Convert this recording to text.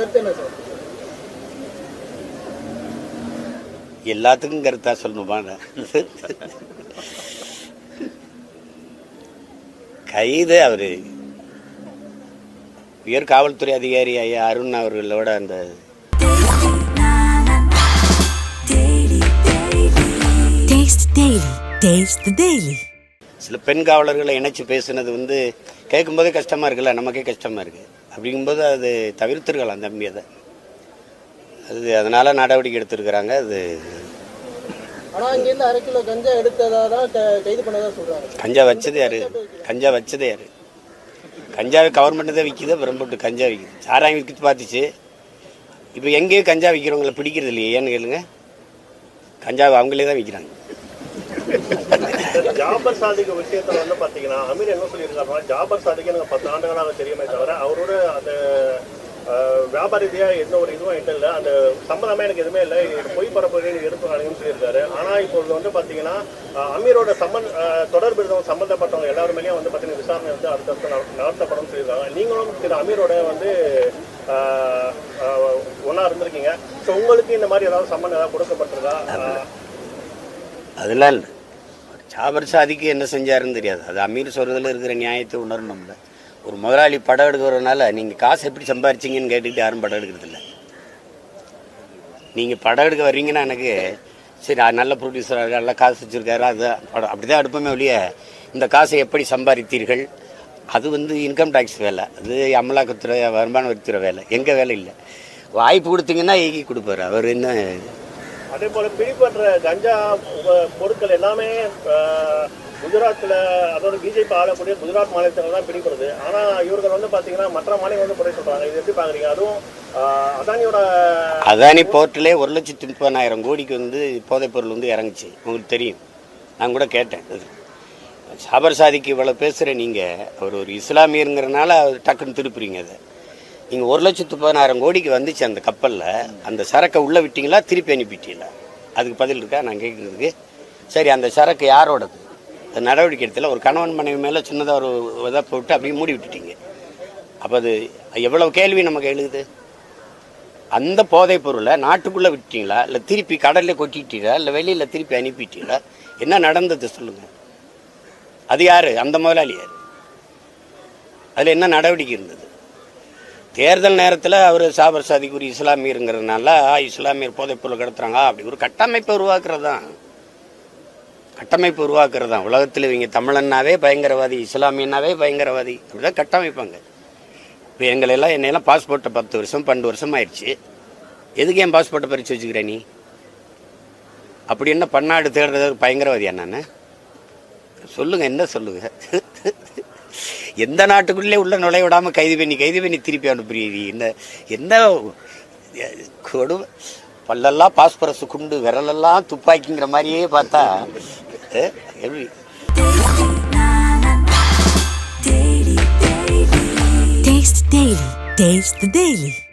கருத்து என்ன சார் எல்லாத்துக்கும் கருத்தா சொல்லணுமா? கைது அவரு உயர் காவல்துறை அதிகாரி ஐயா அருண் அவர்களோட அந்த. சில பெண் காவலர்களை இணைச்சு பேசுனது வந்து கேட்கும்போதே கஷ்டமா இருக்குல்ல நமக்கே கஷ்டமா இருக்கு அப்படிங்கும்போது அது தவிர்த்திருக்கலாம் தம்பி அதை. அது அதனால நடவடிக்கை எடுத்திருக்கிறாங்க அது கஞ்சா வச்சது யாரு? கஞ்சா வச்சது யாரு? கஞ்சாவை கவர்மெண்ட் தான் விற்கிது அப்புறம் போட்டு கஞ்சா விற்கிது சாராயம் விற்கிட்டு பார்த்துச்சு. இப்போ எங்கேயும் கஞ்சா விற்கிறவங்கள பிடிக்கிறது இல்லையே ஏன்னு கேளுங்க. கஞ்சாவை அவங்களே தான் விற்கிறாங்க ஜாபர் சாதிக்கு விஷயத்துல வந்து பாத்தீங்கன்னா அமீர் என்ன சொல்லியிருக்காருன்னா ஜாபர் சாதிக்கு எனக்கு பத்து ஆண்டுகளாக தெரியுமே தவிர அவரோட அந்த வியாபார ரீதியா எந்த ஒரு இதுவும் என்கிட்ட இல்லை. அந்த சம்மதமே எனக்கு எதுவுமே இல்லை. பொய் பரப்புரை எடுத்து காணுங்கன்னு சொல்லியிருக்காரு. ஆனா இப்பொழுது வந்து பாத்தீங்கன்னா அமீரோட சம்பந்த தொடர்பு இருந்தவங்க சம்பந்தப்பட்டவங்க எல்லாருமே வந்து பாத்தீங்கன்னா விசாரணை வந்து அடுத்தடுத்து நடத்தப்படும் சொல்லியிருக்காங்க. நீங்களும் திரு அமீரோட வந்து ஒன்னா இருந்திருக்கீங்க. ஸோ உங்களுக்கு இந்த மாதிரி ஏதாவது சம்பந்தம் ஏதாவது கொடுக்கப்பட்டிருக்கா? அதெல்லாம் இல்லை. ஜாபர் சாதிக்கு என்ன செஞ்சாருன்னு தெரியாது. அது அமீர் சொல்றதுல இருக்கிற நியாயத்தை உணரணும்ல ஒரு முதலாளி படம் எடுக்கிறதுனால நீங்கள் காசு எப்படி சம்பாரிச்சிங்கன்னு கேட்டுக்கிட்டு யாரும் படம் எடுக்கிறதில்ல. நீங்கள் படம் எடுக்க வர்றீங்கன்னா எனக்கு சரி அது நல்ல ப்ரொடியூசராக இருக்கார் நல்ல காசு வச்சுருக்காரு அது படம் அப்படி தான் எடுப்போமே ஒழிய இந்த காசை எப்படி சம்பாதித்தீர்கள்? அது வந்து இன்கம் டேக்ஸ் வேலை. அது அமலாக்கத்துறை வருமான வரித்துறை வேலை. எங்கள் வேலை இல்லை. வாய்ப்பு கொடுத்தீங்கன்னா ஈகி கொடுப்பாரு. அவர் என்ன அதே போல பிடிபடுற கஞ்சா பொருட்கள் எல்லாமே குஜராத்தில் குஜராத்ல அதாவது பிஜேபி ஆளக்கூடிய குஜராத் மாநிலத்தில் தான் பிடிபடுது. ஆனா இவர்கள் வந்து பாத்தீங்கன்னா மற்ற மாநிலம் வந்து குறை சொல்றாங்க. இது எப்படி பாக்குறீங்க? அதுவும் அதானியோட அதானி போர்ட்டிலே ஒரு லட்சத்தி முப்பதாயிரம் கோடிக்கு வந்து போதைப் பொருள் வந்து இறங்குச்சு. உங்களுக்கு தெரியும். நான் கூட கேட்டேன். சாபர் சாதிக்கு இவ்வளோ பேசுகிற நீங்கள் அவர் ஒரு இஸ்லாமியருங்கிறனால டக்குன்னு திருப்புறீங்க அதை. நீங்கள் ஒரு லட்சத்து பதினாயிரம் கோடிக்கு வந்துச்சு அந்த கப்பலில். அந்த சரக்கை உள்ளே விட்டீங்களா? திருப்பி அனுப்பிட்டீங்களா? அதுக்கு பதில் இருக்கா? நான் கேட்குறதுக்கு சரி அந்த சரக்கு யாரோடது? அந்த நடவடிக்கை எடுத்துல ஒரு கணவன் மனைவி மேலே சின்னதாக ஒரு இதை போட்டு அப்படியே மூடி விட்டுட்டீங்க. அப்போ அது எவ்வளோ கேள்வி நமக்கு எழுது அந்த போதைப் பொருளை நாட்டுக்குள்ளே விட்டீங்களா? இல்லை திருப்பி கடலில் கொட்டிட்டீங்களா? இல்லை வெளியில் திருப்பி அனுப்பிட்டீங்களா? என்ன நடந்தது சொல்லுங்கள் அது யார்? அந்த முதலாளி யார்? அதில் என்ன நடவடிக்கை இருந்தது? தேர்தல் நேரத்தில் அவர் சாபர் சாதிக்கு இஸ்லாமியருங்கிறதுனால இஸ்லாமியர் போதைப்பொருள் கடத்துறாங்க அப்படி ஒரு கட்டமைப்பை உருவாக்குறது தான் கட்டமைப்பு உருவாக்குறது தான் உலகத்தில் இவங்க தமிழன்னாவே பயங்கரவாதி இஸ்லாமியனாவே பயங்கரவாதி அப்படிதான் கட்டமைப்பாங்க. இப்போ எங்களெல்லாம் என்னையெல்லாம் பாஸ்போர்ட்டை பத்து வருஷம் பன்னெண்டு வருஷம் ஆயிடுச்சு. எதுக்கு என் பாஸ்போர்ட்டை பறித்து வச்சுக்கிற நீ? அப்படி என்ன பன்னாடு தேடுறது பயங்கரவாதியா என்னன்னு சொல்லுங்க என்ன சொல்லுங்க? எந்த நாட்டுக்குள்ளே உள்ள நுழைய விடாமல் கைது பண்ணி கைது பண்ணி திருப்பி அனுப்புறீ என்ன என்ன கொடு பல்லெல்லாம் பாஸ்பரஸ் குண்டு விரலெல்லாம் துப்பாக்கிங்கிற மாதிரியே பார்த்தா எப்படி? Taste